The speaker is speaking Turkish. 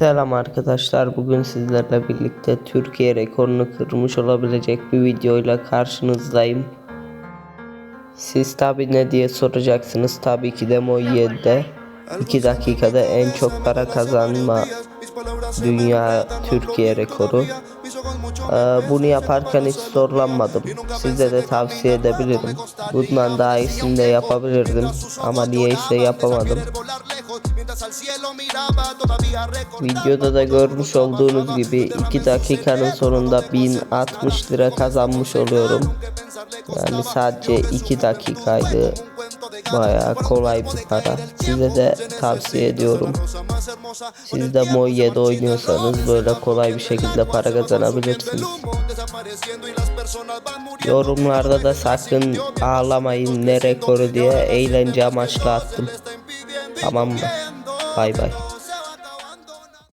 Selam arkadaşlar. Bugün sizlerle birlikte Türkiye rekorunu kırmış olabilecek bir videoyla karşınızdayım. Siz tabi ne diye soracaksınız. Tabii ki de Mo 7'de 2 dakikada en çok para kazanma dünya Türkiye rekoru. Ee, bunu yaparken hiç zorlanmadım. Size de tavsiye edebilirim. Bundan daha iyisini de yapabilirdim ama niyeyse yapamadım. Videoda da görmüş olduğunuz gibi 2 dakikanın sonunda 1060 lira kazanmış oluyorum. Yani sadece 2 dakikaydı. Bayağı kolay bir para. Size de tavsiye ediyorum. Siz de Mo 7 oynuyorsanız böyle kolay bir şekilde para kazanabilirsiniz. Yorumlarda da sakın ağlamayın ne rekoru diye eğlence amaçlı attım. Tamam mı? Bay bay.